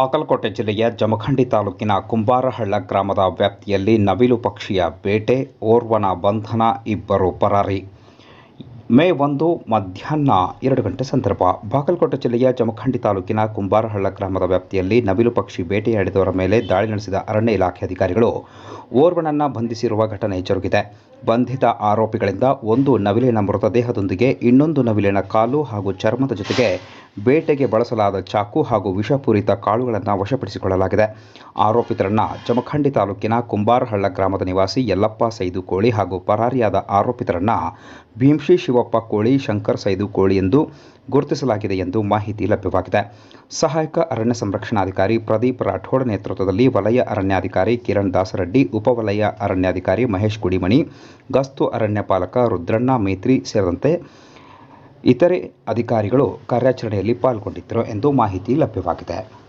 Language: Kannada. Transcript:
ಬಾಗಲಕೋಟೆ ಜಿಲ್ಲೆಯ ಜಮಖಂಡಿ ತಾಲೂಕಿನ ಕುಂಬಾರಹಳ್ಳ ಗ್ರಾಮದ ವ್ಯಾಪ್ತಿಯಲ್ಲಿ ನವಿಲು ಪಕ್ಷಿಯ ಬೇಟೆ, ಓರ್ವನ ಬಂಧನ, ಇಬ್ಬರು ಪರಾರಿ. ಮೇ ಒಂದು, ಮಧ್ಯಾಹ್ನ ಎರಡು ಗಂಟೆ ಸಂದರ್ಭ. ಬಾಗಲಕೋಟೆ ಜಿಲ್ಲೆಯ ಜಮಖಂಡಿ ತಾಲೂಕಿನ ಕುಂಬಾರಹಳ್ಳ ಗ್ರಾಮದ ವ್ಯಾಪ್ತಿಯಲ್ಲಿ ನವಿಲು ಪಕ್ಷಿ ಬೇಟೆಯಾಡಿದವರ ಮೇಲೆ ದಾಳಿ ನಡೆಸಿದ ಅರಣ್ಯ ಇಲಾಖೆ ಅಧಿಕಾರಿಗಳು ಓರ್ವನನ್ನು ಬಂಧಿಸಿರುವ ಘಟನೆ ಜರುಗಿದೆ. ಬಂಧಿತ ಆರೋಪಿಗಳಿಂದ ಒಂದು ನವಿಲಿನ ಮೃತದೇಹದೊಂದಿಗೆ ಇನ್ನೊಂದು ನವಿಲಿನ ಕಾಲು ಹಾಗೂ ಚರ್ಮದ ಜೊತೆಗೆ ಬೇಟೆಗೆ ಬಳಸಲಾದ ಚಾಕು ಹಾಗೂ ವಿಷಪೂರಿತ ಕಾಳುಗಳನ್ನು ವಶಪಡಿಸಿಕೊಳ್ಳಲಾಗಿದೆ. ಆರೋಪಿತರನ್ನು ಜಮಖಂಡಿ ತಾಲೂಕಿನ ಕುಂಬಾರಹಳ್ಳ ಗ್ರಾಮದ ನಿವಾಸಿ ಯಲ್ಲಪ್ಪ ಸೈದು ಕೋಳಿ ಹಾಗೂ ಪರಾರಿಯಾದ ಆರೋಪಿತರನ್ನು ಭೀಮ್ಶಿ ಶಿವಪ್ಪ ಕೋಳಿ, ಶಂಕರ್ ಸೈದು ಕೋಳಿ ಎಂದು ಗುರುತಿಸಲಾಗಿದೆ ಎಂದು ಮಾಹಿತಿ ಲಭ್ಯವಾಗಿದೆ. ಸಹಾಯಕ ಅರಣ್ಯ ಸಂರಕ್ಷಣಾಧಿಕಾರಿ ಪ್ರದೀಪ್ ರಾಠೋಡ್ ನೇತೃತ್ವದಲ್ಲಿ ವಲಯ ಅರಣ್ಯಾಧಿಕಾರಿ ಕಿರಣ್ ದಾಸರೆಡ್ಡಿ, ಉಪವಲಯ ಅರಣ್ಯಾಧಿಕಾರಿ ಮಹೇಶ್ ಕುಡಿಮಣಿ, ಗಸ್ತು ಅರಣ್ಯ ಪಾಲಕ ರುದ್ರಣ್ಣ ಮೈತ್ರಿ ಸೇರಿದಂತೆ ಇತರೆ ಅಧಿಕಾರಿಗಳು ಕಾರ್ಯಾಚರಣೆಯಲ್ಲಿ ಪಾಲ್ಗೊಂಡಿದ್ದರು ಎಂದು ಮಾಹಿತಿ ಲಭ್ಯವಾಗಿದೆ.